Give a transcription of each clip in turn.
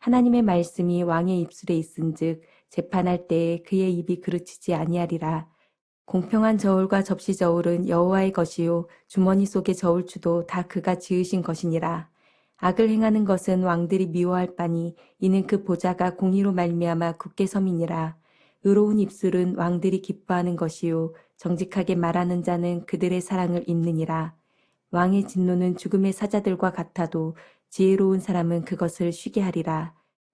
하나님의 말씀이 왕의 입술에 있은즉 재판할 때에 그의 입이 그르치지 아니하리라. 공평한 저울과 접시 저울은 여호와의 것이요 주머니 속의 저울추도 다 그가 지으신 것이니라. 악을 행하는 것은 왕들이 미워할 바니 이는 그 보좌가 공의로 말미암아 굳게 섬이니라. 의로운 입술은 왕들이 기뻐하는 것이요 정직하게 말하는 자는 그들의 사랑을 입느니라. 왕의 진노는 죽음의 사자들과 같아도 지혜로운 사람은 그것을 쉬게 하리라.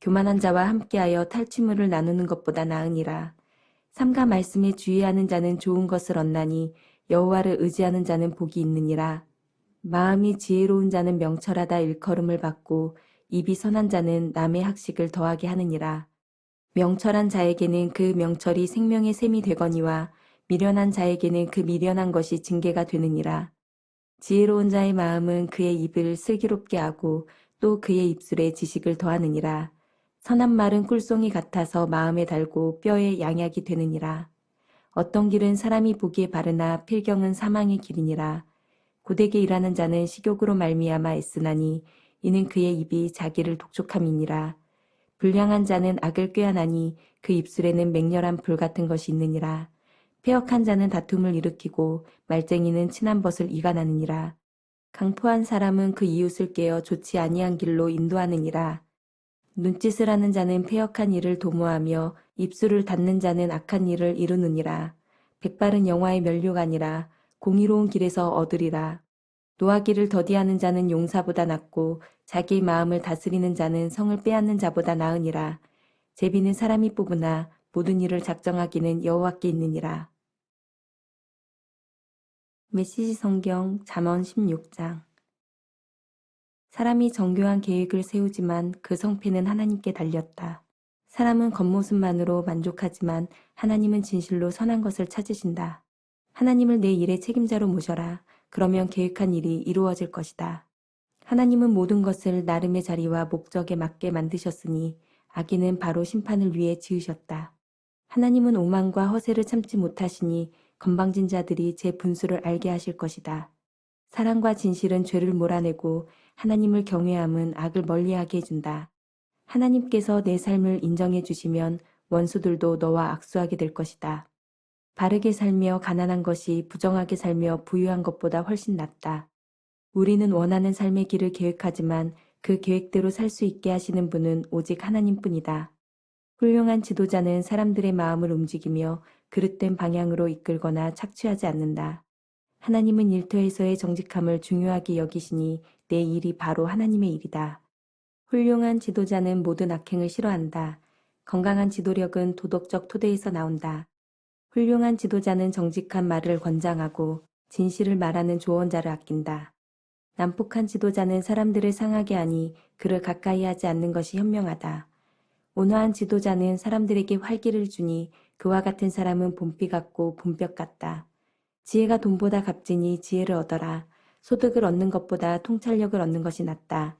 교만한 자와 함께하여 탈취물을 나누는 것보다 나으니라. 삼가 말씀에 주의하는 자는 좋은 것을 얻나니 여호와를 의지하는 자는 복이 있느니라. 마음이 지혜로운 자는 명철하다 일컬음을 받고 입이 선한 자는 남의 학식을 더하게 하느니라. 명철한 자에게는 그 명철이 생명의 셈이 되거니와 미련한 자에게는 그 미련한 것이 징계가 되느니라. 지혜로운 자의 마음은 그의 입을 슬기롭게 하고 또 그의 입술에 지식을 더하느니라. 선한 말은 꿀송이 같아서 마음에 달고 뼈에 양약이 되느니라. 어떤 길은 사람이 보기에 바르나 필경은 사망의 길이니라. 고되게 일하는 자는 식욕으로 말미암아 애쓰나니 이는 그의 입이 자기를 독촉함이니라. 불량한 자는 악을 꾀하나니 그 입술에는 맹렬한 불 같은 것이 있느니라. 폐역한 자는 다툼을 일으키고 말쟁이는 친한 벗을 이간하느니라. 강포한 사람은 그 이웃을 깨어 좋지 아니한 길로 인도하느니라. 눈짓을 하는 자는 폐역한 일을 도모하며 입술을 닫는 자는 악한 일을 이루느니라. 백발은 영화의 멸류가 아니라 공의로운 길에서 얻으리라. 노하기를 더디하는 자는 용사보다 낫고 자기 마음을 다스리는 자는 성을 빼앗는 자보다 나으니라. 제비는 사람이 뽑으나 모든 일을 작정하기는 여호와께 있느니라. 메시지 성경 잠언 16장 사람이 정교한 계획을 세우지만 그 성패는 하나님께 달렸다. 사람은 겉모습만으로 만족하지만 하나님은 진실로 선한 것을 찾으신다. 하나님을 내 일의 책임자로 모셔라. 그러면 계획한 일이 이루어질 것이다. 하나님은 모든 것을 나름의 자리와 목적에 맞게 만드셨으니 악인은 바로 심판을 위해 지으셨다. 하나님은 오만과 허세를 참지 못하시니 건방진 자들이 제 분수를 알게 하실 것이다. 사랑과 진실은 죄를 몰아내고 하나님을 경외함은 악을 멀리하게 해준다. 하나님께서 내 삶을 인정해 주시면 원수들도 너와 악수하게 될 것이다. 바르게 살며 가난한 것이 부정하게 살며 부유한 것보다 훨씬 낫다. 우리는 원하는 삶의 길을 계획하지만 그 계획대로 살 수 있게 하시는 분은 오직 하나님뿐이다. 훌륭한 지도자는 사람들의 마음을 움직이며 그릇된 방향으로 이끌거나 착취하지 않는다. 하나님은 일터에서의 정직함을 중요하게 여기시니 내 일이 바로 하나님의 일이다. 훌륭한 지도자는 모든 악행을 싫어한다. 건강한 지도력은 도덕적 토대에서 나온다. 훌륭한 지도자는 정직한 말을 권장하고 진실을 말하는 조언자를 아낀다. 난폭한 지도자는 사람들을 상하게 하니 그를 가까이 하지 않는 것이 현명하다. 온화한 지도자는 사람들에게 활기를 주니 그와 같은 사람은 봄비 같고 봄볕 같다. 지혜가 돈보다 값지니 지혜를 얻어라. 소득을 얻는 것보다 통찰력을 얻는 것이 낫다.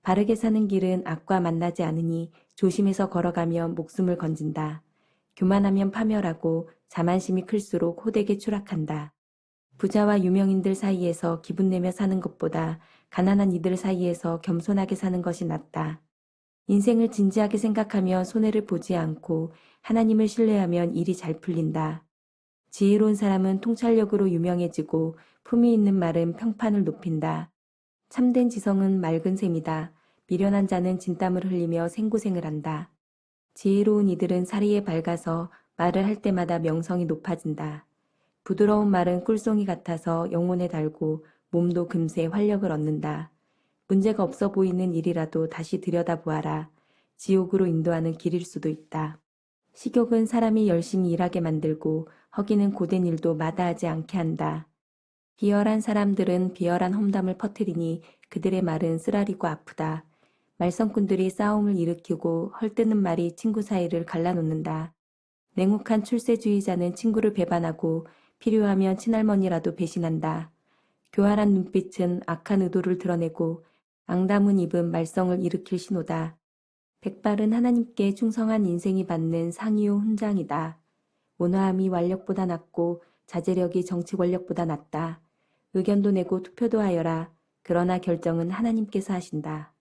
바르게 사는 길은 악과 만나지 않으니 조심해서 걸어가며 목숨을 건진다. 교만하면 파멸하고 자만심이 클수록 호되게 추락한다. 부자와 유명인들 사이에서 기분 내며 사는 것보다 가난한 이들 사이에서 겸손하게 사는 것이 낫다. 인생을 진지하게 생각하며 손해를 보지 않고 하나님을 신뢰하면 일이 잘 풀린다. 지혜로운 사람은 통찰력으로 유명해지고 품위 있는 말은 평판을 높인다. 참된 지성은 맑은 샘이다. 미련한 자는 진땀을 흘리며 생고생을 한다. 지혜로운 이들은 사리에 밝아서 말을 할 때마다 명성이 높아진다. 부드러운 말은 꿀송이 같아서 영혼에 달고 몸도 금세 활력을 얻는다. 문제가 없어 보이는 일이라도 다시 들여다보아라. 지옥으로 인도하는 길일 수도 있다. 식욕은 사람이 열심히 일하게 만들고 허기는 고된 일도 마다하지 않게 한다. 비열한 사람들은 비열한 험담을 퍼뜨리니 그들의 말은 쓰라리고 아프다. 말썽꾼들이 싸움을 일으키고 헐뜯는 말이 친구 사이를 갈라놓는다. 냉혹한 출세주의자는 친구를 배반하고 필요하면 친할머니라도 배신한다. 교활한 눈빛은 악한 의도를 드러내고 앙담은 입은 말썽을 일으킬 신호다. 백발은 하나님께 충성한 인생이 받는 상이요 훈장이다. 온화함이 완력보다 낫고 자제력이 정치 권력보다 낫다. 의견도 내고 투표도 하여라. 그러나 결정은 하나님께서 하신다.